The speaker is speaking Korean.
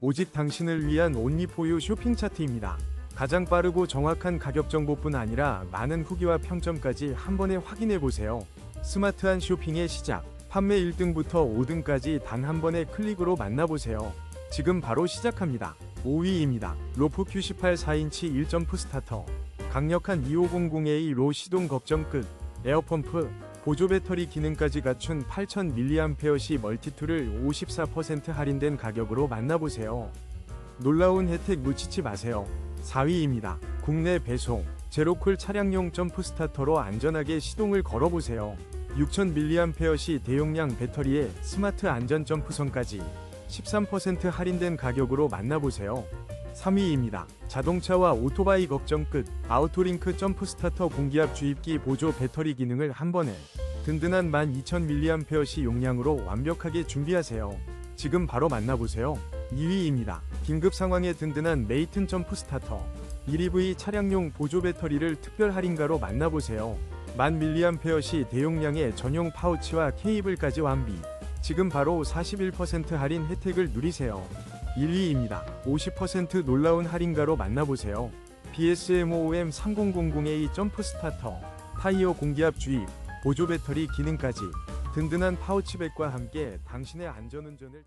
오직 당신을 위한 온리포유 쇼핑 차트입니다. 가장 빠르고 정확한 가격 정보뿐 아니라 많은 후기와 평점까지 한 번에 확인해 보세요. 스마트한 쇼핑의 시작. 판매 1등부터 5등까지 단 한 번의 클릭으로 만나보세요. 지금 바로 시작합니다. 5위입니다. 로프 Q18 4인치 1점프 스타터. 강력한 2500A 로 시동 걱정 끝. 에어펌프, 보조 배터리 기능까지 갖춘 8000mAh 멀티툴을 54% 할인된 가격으로 만나보세요. 놀라운 혜택 놓치지 마세요. 4위입니다. 국내 배송, 제로쿨 차량용 점프 스타터로 안전하게 시동을 걸어보세요. 6000mAh 대용량 배터리에 스마트 안전 점프선까지 13% 할인된 가격으로 만나보세요. 3위입니다. 자동차와 오토바이 걱정 끝 아우토링크 점프 스타터 공기압 주입기 보조 배터리 기능을 한 번에 든든한 12000mAh 용량으로 완벽하게 준비하세요. 지금 바로 만나보세요. 2위입니다. 긴급 상황에 든든한 메이튼 점프 스타터 1EV 차량용 보조 배터리를 특별 할인가로 만나보세요. 1000mAh 대용량의 전용 파우치와 케이블까지 완비. 지금 바로 41% 할인 혜택을 누리세요. 1위입니다. 50% 놀라운 할인가로 만나보세요. BSMOM 3000A 점프 스타터, 타이어 공기압 주입, 보조 배터리 기능까지 든든한 파우치백과 함께 당신의 안전운전을